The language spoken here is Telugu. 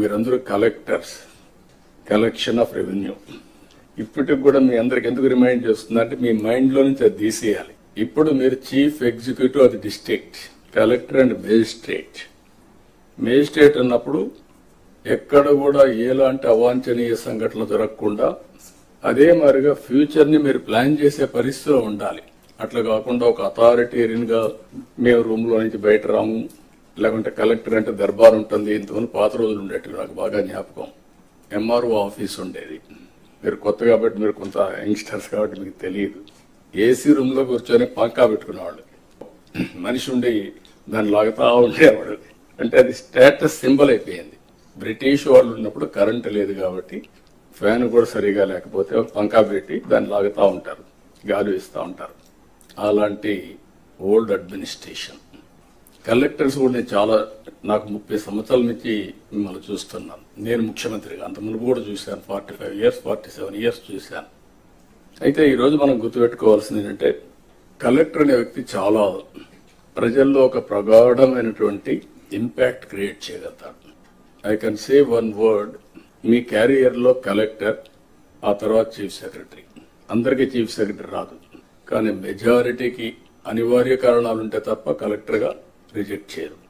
మీరందరూ కలెక్టర్స్ కలెక్షన్ ఆఫ్ రెవెన్యూ ఇప్పటికి కూడా మీ అందరికి ఎందుకు రిమైండ్ చేస్తుందంటే మీ మైండ్లో నుంచి అది తీసేయాలి. ఇప్పుడు మీరు chief executive of the district collector and magistrate magistrate అన్నప్పుడు ఎక్కడ కూడా ఎలాంటి అవాంఛనీయ సంఘటనలు జరగకుండా అదే మాదిరిగా ఫ్యూచర్ని మీరు ప్లాన్ చేసే పరిస్థితిలో ఉండాలి. అట్లా కాకుండా ఒక అథారిటేరియన్గా మేము రూమ్లో నుంచి బయట రాము. లేకుంటే కలెక్టర్ అంటే దర్బార్ ఉంటుంది ఇంతకుముందు పాత రోజులు ఉండేవి నాకు బాగా జ్ఞాపకం. ఎంఆర్ఓ ఆఫీస్ ఉండేది. మీరు కొత్త కాబట్టి మీరు కొంత యంగ్స్టర్స్ కాబట్టి మీకు తెలియదు. ఏసీ రూమ్లో కూర్చొని పంకా పెట్టుకునేవాళ్ళు. మనిషి ఉండి దాన్ని లాగుతా ఉండేవాడు. అంటే అది స్టేటస్ సింబల్ అయిపోయింది. బ్రిటిష్ వాళ్ళు ఉన్నప్పుడు కరెంట్ లేదు కాబట్టి ఫ్యాన్ కూడా సరిగా లేకపోతే పంకా పెట్టి దాన్ని లాగుతూ ఉంటారు. గాలి ఇస్తూ ఉంటారు. అలాంటి ఓల్డ్ అడ్మినిస్ట్రేషన్. కలెక్టర్స్ కూడా నేను చాలా నాకు ముప్పై సంవత్సరాల నుంచి మిమ్మల్ని చూస్తున్నాను. నేను ముఖ్యమంత్రిగా అంత మునుపు కూడా చూశాను forty five years forty seven years చూశాను. అయితే ఈరోజు మనం గుర్తుపెట్టుకోవాల్సింది ఏంటంటే కలెక్టర్ అనే వ్యక్తి చాలా ప్రజల్లో ఒక ప్రగాఢమైనటువంటి ఇంపాక్ట్ క్రియేట్ చేయగలుగుతాడు. I can say one word మీ క్యారియర్లో కలెక్టర్ ఆ తర్వాత చీఫ్ సెక్రటరీ అందరికీ చీఫ్ సెక్రటరీ రాదు. కానీ మెజారిటీకి అనివార్య కారణాలుంటే తప్ప కలెక్టర్గా Bigoted.